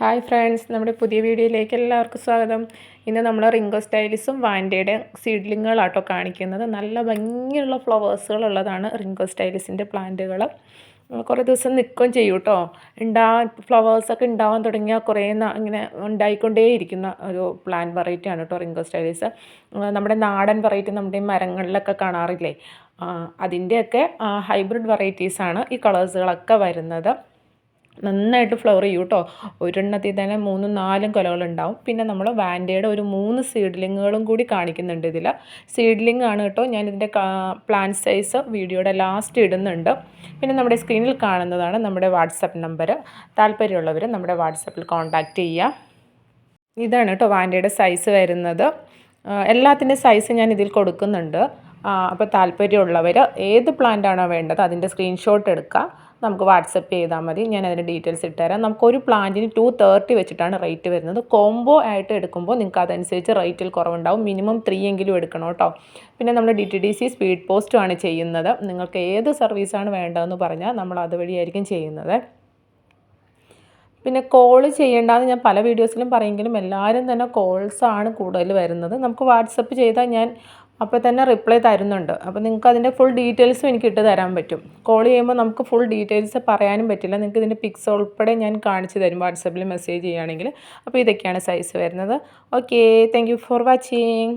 Hi friends നമ്മുടെ പുതിയ വീഡിയോയിലേക്ക് എല്ലാവർക്കും സ്വാഗതം. ഇന്ന് നമ്മൾ റിംഗോ സ്റ്റൈലിസും വാൻഡയുടെ സീഡ്ലിങ്ങുകളാട്ടോ കാണിക്കുന്നത്. നല്ല ഭംഗിയുള്ള ഫ്ലവേഴ്സുകളുള്ളതാണ് റിംഗോ സ്റ്റൈലിസിന്റെ പ്ലാന്റുകൾ കുറേ ദിവസം നിൽക്കുകയും ചെയ്യും കേട്ടോ. ഉണ്ടാവാൻ ഫ്ലവേഴ്സൊക്കെ ഉണ്ടാവാൻ തുടങ്ങിയ കുറേ ഇങ്ങനെ ഉണ്ടായിക്കൊണ്ടേയിരിക്കുന്ന ഒരു പ്ലാന്റ് വെറൈറ്റിയാണ് കേട്ടോ റിംഗോ സ്റ്റൈലിസ്. നമ്മുടെ നാടൻ വെറൈറ്റി നമ്മുടെ മരങ്ങളിലൊക്കെ കാണാറില്ലേ? അതിന്റെയൊക്കെ ഹൈബ്രിഡ് വെറൈറ്റീസാണ് ഈ കളേഴ്സുകളൊക്കെ വരുന്നത്. നന്നായിട്ട് ഫ്ലവർ ചെയ്യും കേട്ടോ ഒരെണ്ണത്തിൽ തന്നെ മൂന്നും നാലും കൊലകളുണ്ടാവും പിന്നെ നമ്മൾ വാൻഡയുടെ ഒരു മൂന്ന് സീഡ്ലിങ്ങുകളും കൂടി കാണിക്കുന്നുണ്ട് ഇതിൽ സീഡ്ലിംഗ് ആണ് കേട്ടോ ഞാനിതിന്റെ പ്ലാൻ സൈസ് വീഡിയോയുടെ ലാസ്റ്റ് ഇടുന്നുണ്ട്. പിന്നെ നമ്മുടെ സ്ക്രീനിൽ കാണുന്നതാണ് നമ്മുടെ വാട്സപ്പ് നമ്പർ താല്പര്യമുള്ളവർ നമ്മുടെ വാട്സപ്പിൽ കോൺടാക്റ്റ് ചെയ്യുക ഇതാണ് കേട്ടോ വാൻഡയുടെ സൈസ് വരുന്നത്. എല്ലാത്തിന്റെ സൈസ് ഞാൻ ഇതിൽ കൊടുക്കുന്നുണ്ട്. അപ്പോൾ താല്പര്യമുള്ളവർ ഏത് പ്ലാന്റാണോ വേണ്ടത് അതിന്റെ സ്ക്രീൻഷോട്ട് എടുക്കുക നമുക്ക് വാട്സപ്പ് ചെയ്താൽ മതി. ഞാൻ അതിന്റെ ഡീറ്റെയിൽസ് ഇട്ടുതരാം. നമുക്കൊരു പ്ലാന്റിന് ടു തേർട്ടി വെച്ചിട്ടാണ് റേറ്റ് വരുന്നത്. കോംബോ ആയിട്ട് എടുക്കുമ്പോൾ നിങ്ങൾക്ക് അതനുസരിച്ച് റേറ്റിൽ കുറവുണ്ടാവും. മിനിമം ത്രീ എങ്കിലും എടുക്കണം കേട്ടോ. പിന്നെ നമ്മൾ D T D C speed പോസ്റ്റുമാണ് ചെയ്യുന്നത്. നിങ്ങൾക്ക് ഏത് സർവീസാണ് വേണ്ടതെന്ന് പറഞ്ഞാൽ നമ്മൾ അതുവഴിയായിരിക്കും ചെയ്യുന്നത്. പിന്നെ കോൾ ചെയ്യേണ്ടതെന്ന് ഞാൻ പല വീഡിയോസിലും പറയുമെങ്കിലും എല്ലാവരും തന്നെ കോൾസാണ് കൂടുതൽ വരുന്നത്. നമുക്ക് വാട്സപ്പ് ചെയ്താൽ ഞാൻ അപ്പോൾ തന്നെ റിപ്ലൈ തരുന്നുണ്ട്. അപ്പോൾ നിങ്ങൾക്ക് അതിന്റെ ഫുൾ ഡീറ്റെയിൽസും എനിക്ക് ഇട്ട് തരാൻ പറ്റും. കോൾ ചെയ്യുമ്പോൾ നമുക്ക് ഫുൾ ഡീറ്റെയിൽസ് പറയാനും പറ്റില്ല. നിങ്ങൾക്ക് ഇതിന്റെ പിക്സ് ഉൾപ്പെടെ ഞാൻ കാണിച്ചു തരും. വാട്സപ്പിൽ മെസ്സേജ് ചെയ്യുകയാണെങ്കിൽ. അപ്പോൾ ഇതൊക്കെയാണ് സൈസ് വരുന്നത്. Okay thank for watching